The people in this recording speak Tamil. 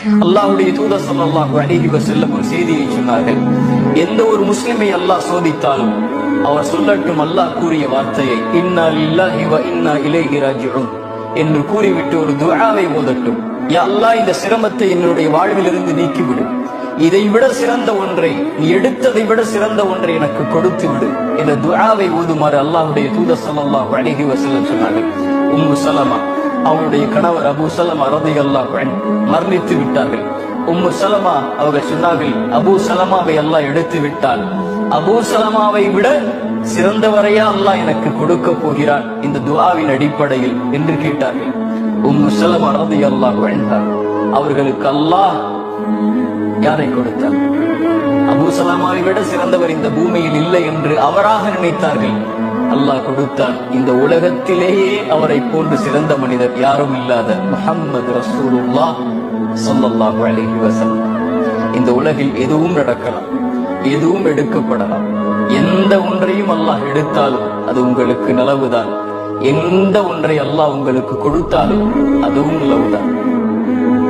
அல்லாஹுடைய தூதர் ஸல்லல்லாஹு அலைஹி செல்லும் ஒரு செய்தியை சொன்னார்கள். எந்த ஒரு முஸ்லிமை அல்லாஹ் சோதித்தாலும் அவர் சொல்லட்டும் அல்லாஹ் கூறிய வார்த்தையை இன்னா லில்லாஹி வ இன்னா இலைஹி ராஜிஊன் என்று கூறிவிட்டு ஒரு துஆவை ஓதட்டும். யா அல்லாஹ் இந்த சிரமத்தை என்னுடைய வாழ்விலிருந்து நீக்கிவிடு. இதை விட சிறந்த ஒன்றை நீ எடுத்ததை விட சிறந்த ஒன்றை எனக்கு கொடுத்து விடு. இந்த துஆவை ஓதுமாறு அல்லாஹுடைய தூத ஸல்லல்லாஹு அலைஹி வஸல்லம் சொன்னார்கள். உம்மு சலமா அவருடைய கணவர் அபு சலமா ரதி அல்லா மரணித்து விட்டார்கள். உம்மு சலமா அவர்கள் சொன்னார்கள் அபூ சலமாவை அல்லாஹ் எடுத்து விட்டால் அபூ சலமாவை விட சிறந்தவரையா அல்லாஹ் எனக்கு கொடுக்க போகிறான். இந்த துவாவின் அடிப்படையில் என்று கேட்டார்கள். உம்மு சலமா ரலியல்லாஹு அன்ஹா அவர்களுக்கு அல்லாஹ் யாரை கொடுத்தார் அபூ சலமாவை விட சிறந்தவர் இந்த பூமியில் இல்லை என்று அவராக நினைத்தார்கள். அல்லாஹ் கொடுத்தான் இந்த உலகத்திலேயே அவரை போன்று சிறந்த மனிதர் யாரும் இல்லாத முஹம்மது ரசூலுல்லாஹ் ஸல்லல்லாஹு அலைஹி வஸல்லம். இந்த உலகில் எதுவும் நடக்கலாம் எதுவும் எடுக்கப்படலாம். எந்த ஒன்றையும் அல்லாஹ் எடுத்தாலும் அது உங்களுக்கு நலவுதான். எந்த ஒன்றை அல்லாஹ் உங்களுக்கு கொடுத்தாலும் அதுவும் நலவுதான்.